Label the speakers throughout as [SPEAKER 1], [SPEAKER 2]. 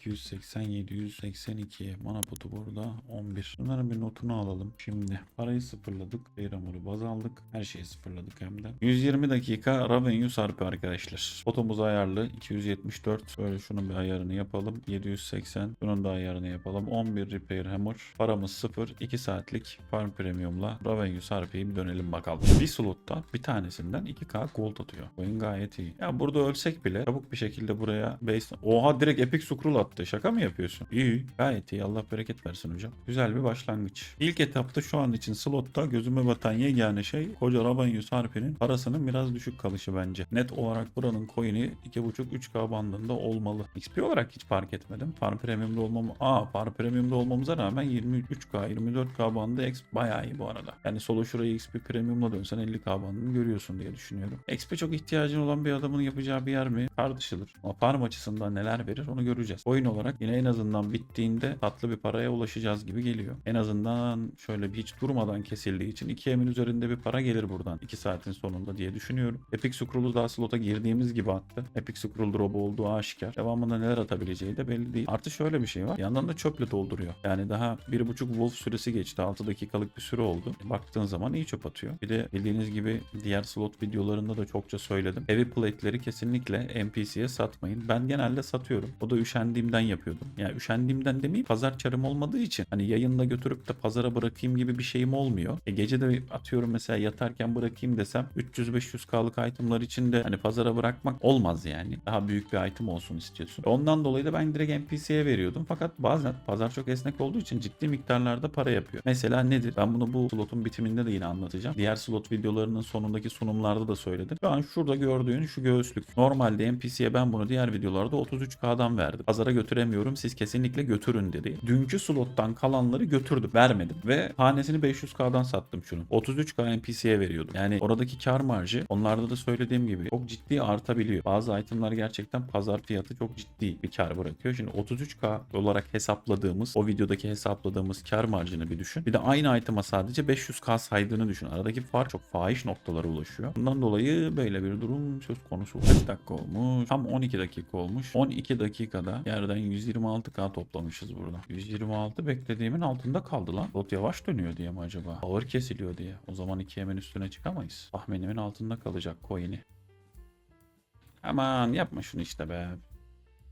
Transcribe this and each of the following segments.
[SPEAKER 1] 280 782 Manapotu burada 11. Bunların bir notunu alalım. Şimdi parayı sıfırladık. Beyramur'u baz aldık. Her şeyi sıfırladık hem de. 120 dakika revenue sarpı arkadaşlar. Otomuz ayarlı 274. Böyle şunun bir ayarını yapalım. 780. Bunun da ayarını yapalım. 11 repair hammer. Paramız 0. 2 saatlik farm premiumla revenue sarpıyı bir dönelim bakalım. Bir slotta bir tanesinden 2k gold atıyor. Oyun gayet iyi. Ya burada ölsek bile çabuk bir şekilde buraya base... Oha direkt epic scroll attı. Şaka mı yapıyorsun? İyi. Gayet iyi. Allah bereket versin hocam. Güzel bir başlangıç. İlk etapta şu an için slotta gözüme batan yegane şey koca Rabanyus Harpi'nin parasının biraz düşük kalışı bence. Net olarak buranın coin'i 2.5-3k bandında olmalı. XP olarak hiç fark etmedim. Farm Premium'da olmam... Aa Farm Premium'da olmamıza rağmen 23k 24k bandı XP bayağı iyi bu arada. Yani solo şurayı XP Premium'la dönsen 50k bandını görüyorsun diye düşünüyorum. XP çok ihtiyacın olan bir adamın yapacağı bir yer mi? Tartışılır. Ama farm açısından neler verir onu göreceğiz. Oyun olarak yine en azından bittiğinde tatlı bir paraya ulaşacağız gibi geliyor. En azından şöyle bir hiç durmadan kesildiği için 2 emin üzerinde bir para gelir buradan 2 saatin sonunda diye düşünüyorum. Epic Scroll'u daha slota girdiğimiz gibi attı. Epic Scroll drop olduğu aşikar. Devamında neler atabileceği de belli değil. Artı şöyle bir şey var. Bir yandan da çöple dolduruyor. Yani daha 1.5 Wolf süresi geçti. 6 dakikalık bir süre oldu. Baktığın zaman iyi çöp atıyor. Bir de bildiğiniz gibi diğer slot videolarında da çokça söyledim. Heavy plate'leri kesinlikle NPC'ye satmayın. Ben genelde satıyorum. O da üşendiğimden yapıyordum. Yani üşendiğimden demeyeyim pazar çarım olmadığı için hani yayında götürüp de pazara bırakayım gibi bir şeyim olmuyor. E gece de atıyorum mesela yatarken bırakayım desem 300-500k'lık itemlar için de hani pazara bırakmak olmaz yani. Daha büyük bir item olsun istiyorsun. Ondan dolayı da ben direkt NPC'ye veriyordum. Fakat bazen pazar çok esnek olduğu için ciddi miktarlarda para yapıyor. Mesela nedir? Ben bunu bu slotun bitiminde de yine anlatacağım. Diğer slot videolarının sonundaki sunumlarda da söyledim. Şu an şurada gördüğün şu göğüslük. Normalde NPC'ye ben bunu diğer videolarda 33k'dan verdim. Pazara götüremiyorum siz kesinlikle götürün dedi. Dünkü slottan kalanları götürdüm. Vermedim. Ve hanesini 500k'dan sattım şunu. 33k NPC'ye veriyordum. Yani oradaki kar marjı onlarda da söylediğim gibi çok ciddi artabiliyor. Bazı itemlar gerçekten pazar fiyatı çok ciddi bir kar bırakıyor. Şimdi 33k olarak hesapladığımız o videodaki hesapladığımız kar marjını bir düşün. Bir de aynı itema sadece 500k saydığını düşün. Aradaki fark çok fahiş noktalara ulaşıyor. Bundan dolayı böyle bir durum söz konusu. Kaç dakika olmuş? Tam 12 dakika olmuş. 12 dakikada yerden 126k toplamışız burada. 126 beklediğimin altında kaldı lan. Bot yavaş dönüyor diye mi acaba? Ağır kesiliyor diye. O zaman iki hemen üstüne çıkamayız. Tahminimin altında kalacak coin'i. Aman yapma şunu işte be.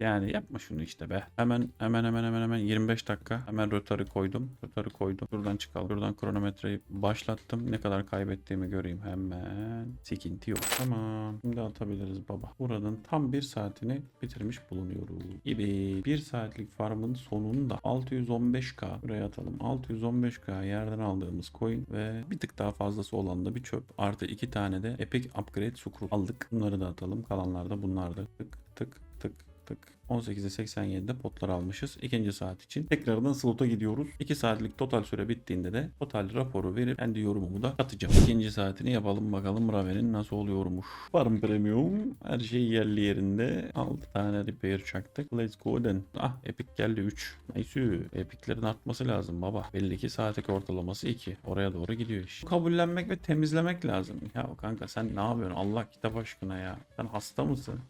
[SPEAKER 1] Yani yapma şunu işte be. Hemen hemen hemen hemen hemen 25 dakika. Hemen rötarı koydum. Rötarı koydum. Buradan çıkalım. Buradan kronometreyi başlattım. Ne kadar kaybettiğimi göreyim hemen. Sıkıntı yok. Tamam. Şimdi atabiliriz baba. Buradan tam bir saatini bitirmiş bulunuyoruz. Gibi. Bir saatlik farmın sonunda 615k buraya atalım. 615k yerden aldığımız coin ve bir tık daha fazlası olan da bir çöp. Artı iki tane de epic upgrade scroll aldık. Bunları da atalım. Kalanlar da bunlar da. Tık tık tık tık. 18'e 87'de potlar almışız. İkinci saat için. Tekrardan slota gidiyoruz. 2 saatlik total süre bittiğinde de total raporu verip kendi yorumumu da katacağım. İkinci saatini yapalım bakalım Raven'in nasıl oluyormuş. Farm Premium. Her şey yerli yerinde. 6 tane repair çaktık. Let's go then. Ah Epic geldi 3. Nice. Epic'lerin artması lazım baba. Belli ki saatlik ortalaması 2. Oraya doğru gidiyor iş. Kabullenmek ve temizlemek lazım. Ya kanka sen ne yapıyorsun Allah kitap aşkına ya. Sen hasta mısın?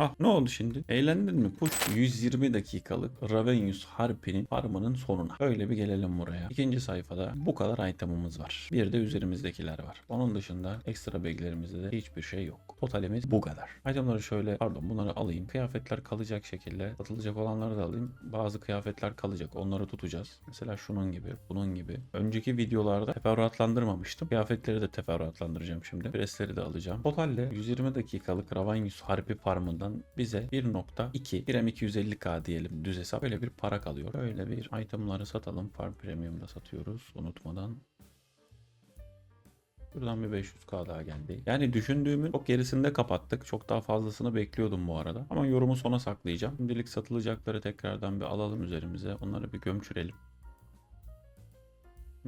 [SPEAKER 1] Ah ne oldu şimdi? Eğlendin mi? Push 120 dakikalık Ravenius Harpi'nin farmının sonuna. Böyle bir gelelim buraya. İkinci sayfada bu kadar itemımız var. Bir de üzerimizdekiler var. Onun dışında ekstra baglerimizde de hiçbir şey yok. Totalimiz bu kadar. Itemları şöyle pardon bunları alayım. Kıyafetler kalacak şekilde satılacak olanları da alayım. Bazı kıyafetler kalacak. Onları tutacağız. Mesela şunun gibi, bunun gibi. Önceki videolarda teferruatlandırmamıştım. Kıyafetleri de teferruatlandıracağım şimdi. Presleri de alacağım. Totalde 120 dakikalık Ravenius Harpi farmından bize 1.2 1 250k diyelim düz hesap. Böyle bir para kalıyor. Böyle bir itemları satalım. Farm Premium'da satıyoruz. Unutmadan Buradan bir 500k daha geldi. Yani düşündüğümün çok gerisinde kapattık. Çok daha fazlasını bekliyordum bu arada. Ama yorumu sona saklayacağım. Şimdilik satılacakları tekrardan bir alalım üzerimize. Onları bir gömçürelim.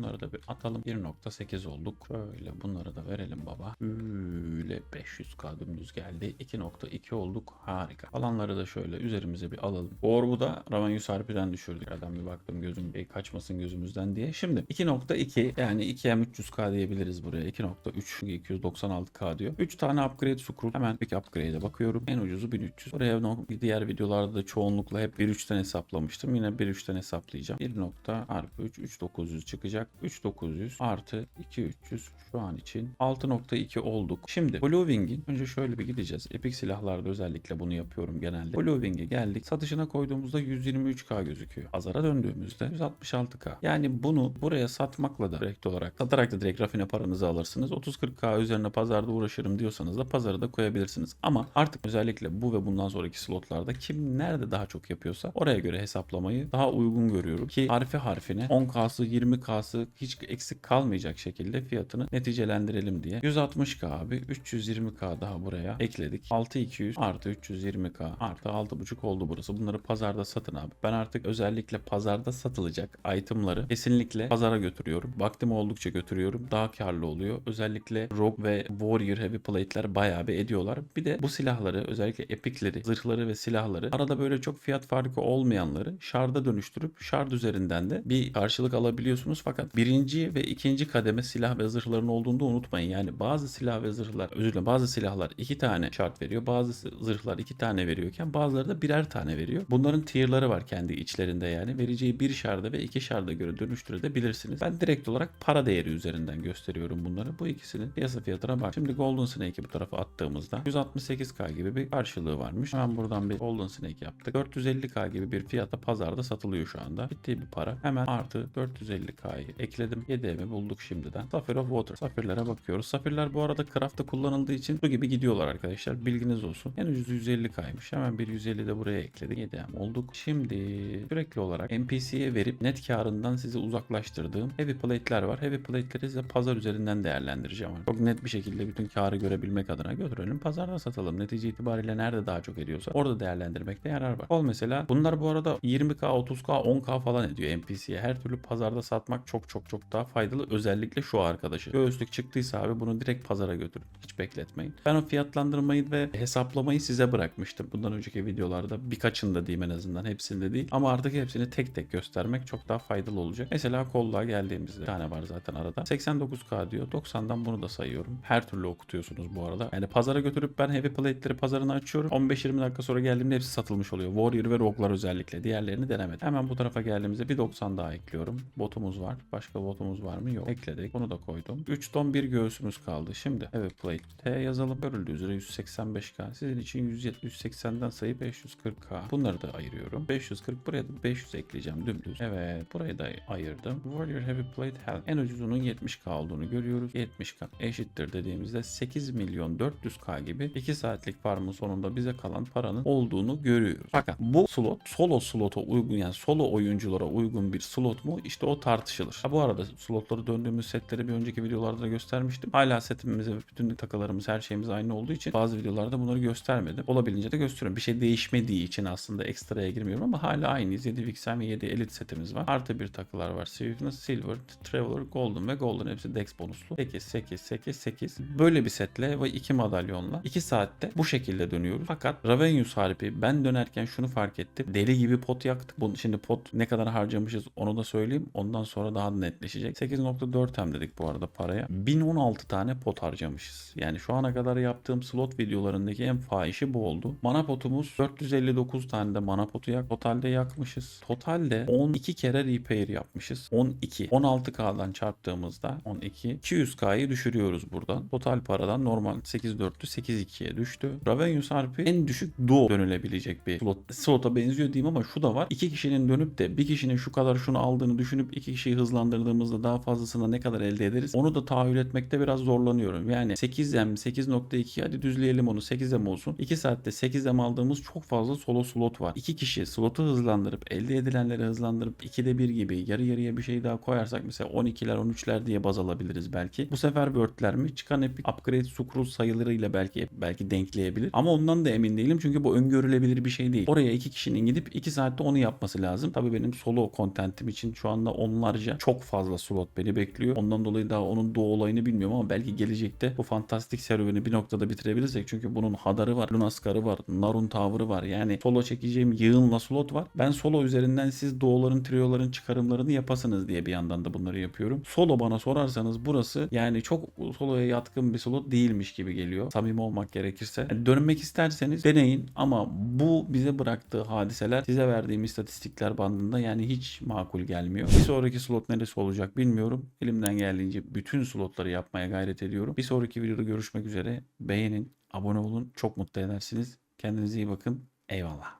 [SPEAKER 1] Bunları da bir atalım. 1.8 olduk. Şöyle bunları da verelim baba. Böyle 500k dümdüz geldi. 2.2 olduk. Harika. Alanları da şöyle üzerimize bir alalım. Orbu da Ravanyus Harpi'den düşürdük. Adam bir baktım gözüm bir kaçmasın gözümüzden diye. Şimdi 2.2 yani 2M 300k diyebiliriz buraya. 2.3 çünkü 296k diyor. 3 tane upgrade scroll. Hemen bir upgrade'e bakıyorum. En ucuzu 1300. Buraya diğer videolarda da çoğunlukla hep 1.3'ten hesaplamıştım. Yine 1.3'ten hesaplayacağım. 1 nokta artı 3 3900 çıkacak. 3900 artı 2300 şu an için 6.2 olduk. Şimdi Blue Wing'in önce şöyle bir gideceğiz. Epic silahlarda özellikle bunu yapıyorum genelde. Blue Wing'e geldik. Satışına koyduğumuzda 123k gözüküyor. Pazara döndüğümüzde 166k. Yani bunu buraya satmakla da direkt olarak satarak da direkt rafine paranızı alırsınız. 30-40k üzerine pazarda uğraşırım diyorsanız da pazara da koyabilirsiniz. Ama artık özellikle bu ve bundan sonraki slotlarda kim nerede daha çok yapıyorsa oraya göre hesaplamayı daha uygun görüyorum ki harfi harfine 10k'sı 20k'sı hiç eksik kalmayacak şekilde fiyatını neticelendirelim diye. 160k abi 320k daha buraya ekledik. 6200 artı 320k artı 6.5 oldu burası. Bunları pazarda satın abi. Ben artık özellikle pazarda satılacak itemları kesinlikle pazara götürüyorum. Vaktim oldukça götürüyorum. Daha karlı oluyor. Özellikle Rogue ve Warrior Heavy Plate'ler bayağı bir ediyorlar. Bir de bu silahları özellikle epikleri, zırhları ve silahları arada böyle çok fiyat farkı olmayanları şarda dönüştürüp şard üzerinden de bir karşılık alabiliyorsunuz. Fakat birinci ve ikinci kademe silah ve zırhların olduğunu unutmayın. Yani bazı silah ve zırhlar, özür dilerim bazı silahlar iki tane şart veriyor. Bazı zırhlar iki tane veriyorken bazıları da birer tane veriyor. Bunların tier'ları var kendi içlerinde yani. Vereceği bir şarda ve iki şarda göre dönüştürebilirsiniz. Ben direkt olarak para değeri üzerinden gösteriyorum bunları. Bu ikisinin piyasa fiyatına bak. Şimdi Golden Snake'i bu tarafa attığımızda 168k gibi bir karşılığı varmış. Hemen buradan bir Golden Snake yaptık. 450k gibi bir fiyata pazarda satılıyor şu anda. Ciddi bir para. Hemen artı 450k'yı ekledim. 7'mi bulduk şimdiden. Sapphire of Water. Safirlere bakıyoruz. Safirler bu arada craft'ta kullanıldığı için su gibi gidiyorlar arkadaşlar. Bilginiz olsun. En ucuzu 150k'ymış. Hemen bir 150 de buraya ekledik. 7'm olduk. Şimdi sürekli olarak NPC'ye verip net karından sizi uzaklaştırdığım heavy plate'ler var. Heavy plate'leri size pazar üzerinden değerlendireceğim. Çok net bir şekilde bütün karı görebilmek adına götürelim. Pazarda satalım. Netice itibariyle nerede daha çok ediyorsa orada değerlendirmekte yarar var. Ol mesela. Bunlar bu arada 20k, 30k, 10k falan ediyor NPC'ye. Her türlü pazarda satmak çok çok çok daha faydalı. Özellikle şu arkadaşı. Göğüslük çıktıysa abi bunu direkt pazara götürün. Hiç bekletmeyin. Ben o fiyatlandırmayı ve hesaplamayı size bırakmıştım. Bundan önceki videolarda birkaçında diyeyim en azından. Hepsinde değil. Ama artık hepsini tek tek göstermek çok daha faydalı olacak. Mesela kolluğa geldiğimizde bir tane var zaten arada. 89k diyor. 90'dan bunu da sayıyorum. Her türlü okutuyorsunuz bu arada. Yani pazara götürüp ben heavy plate'leri pazarına açıyorum. 15-20 dakika sonra geldiğimde hepsi satılmış oluyor. Warrior ve Rogue'lar özellikle. Diğerlerini denemedim. Hemen bu tarafa geldiğimizde bir 90 daha ekliyorum. Botumuz var. Başka botumuz var mı? Yok. Ekledik. Bunu da koydum. 3 ton bir göğsümüz kaldı. Şimdi heavy plate T yazalım. Görüldüğü üzere 185k. Sizin için 180'den sayı 540k. Bunları da ayırıyorum. 540 buraya da 500 ekleyeceğim dümdüz. Evet. Burayı da ayırdım. Warrior Heavy Plate Health. En ucuzunun 70k olduğunu görüyoruz. 70k eşittir dediğimizde 8 milyon 400k gibi 2 saatlik farmın sonunda bize kalan paranın olduğunu görüyoruz. Fakat bu slot solo slota uygun yani solo oyunculara uygun bir slot mu? İşte o tartışılır. Ha, bu arada slotları döndüğümüz setleri bir önceki videolarda da göstermiştim. Hala setimiz ve bütün takılarımız her şeyimiz aynı olduğu için bazı videolarda bunları göstermedim. Olabildiğince de gösteriyorum. Bir şey değişmediği için aslında ekstraya girmiyorum ama hala aynıyız. 7 Vixen ve 7 Elite setimiz var. Artı bir takılar var. Swiftness, Silver, Traveler, Golden ve Golden hepsi Dex bonuslu. 8, 8, 8, 8. Böyle bir setle ve 2 madalyonla 2 saatte bu şekilde dönüyoruz. Fakat Ravenius Harpi ben dönerken şunu fark ettim. Deli gibi pot yaktık. Bunu, şimdi pot ne kadar harcamışız onu da söyleyeyim. Ondan sonra daha da netleşecek. 8.4 hem dedik bu arada paraya. 1016 tane pot harcamışız. Yani şu ana kadar yaptığım slot videolarındaki en fahişi bu oldu. Mana potumuz 459 tane de mana potu yak. Totalde yakmışız. Totalde 12 kere repair yapmışız. 12. 16K'dan çarptığımızda 12. 200K'yı düşürüyoruz buradan. Total paradan normal 8.4'tü 8.2'ye düştü. Ravenius Harpi en düşük duo dönülebilecek bir slot. Slota benziyor diyeyim ama şu da var. İki kişinin dönüp de bir kişinin şu kadar şunu aldığını düşünüp iki kişiyi hızlandırdığımızda daha fazlasına ne kadar elde ederiz? Onu da tahayyül etmekte biraz zorlanıyorum. Yani 8M 8.2 hadi düzleyelim onu 8M olsun. 2 saatte 8M aldığımız çok fazla solo slot var. İki kişi slotu hızlandırıp elde edilenleri hızlandırıp 2'de 1 gibi yarı yarıya bir şey daha koyarsak mesela 12'ler 13'ler diye baz alabiliriz belki. Bu sefer wordler mi? Çıkan epic upgrade scroll sayılarıyla belki belki denkleyebilir. Ama ondan da emin değilim çünkü bu öngörülebilir bir şey değil. Oraya iki kişinin gidip 2 saatte onu yapması lazım. Tabii benim solo contentim için şu anda onlarca çok çok fazla slot beni bekliyor. Ondan dolayı daha onun doğu olayını bilmiyorum ama belki gelecekte bu fantastik serüveni bir noktada bitirebilirsek. Çünkü bunun Hadar'ı var, Lunaskar'ı var, Narun Tower'ı var. Yani solo çekeceğim yığınla slot var. Ben solo üzerinden siz doğuların, trioların çıkarımlarını yapasınız diye bir yandan da bunları yapıyorum. Solo bana sorarsanız burası yani çok soloya yatkın bir slot değilmiş gibi geliyor. Samimi olmak gerekirse. Yani dönmek isterseniz deneyin ama bu bize bıraktığı hadiseler size verdiğim istatistikler bandında yani hiç makul gelmiyor. Bir sonraki slot neresi olacak bilmiyorum. Elimden geldiğince bütün slotları yapmaya gayret ediyorum. Bir sonraki videoda görüşmek üzere. Beğenin, abone olun. Çok mutlu edersiniz. Kendinize iyi bakın. Eyvallah.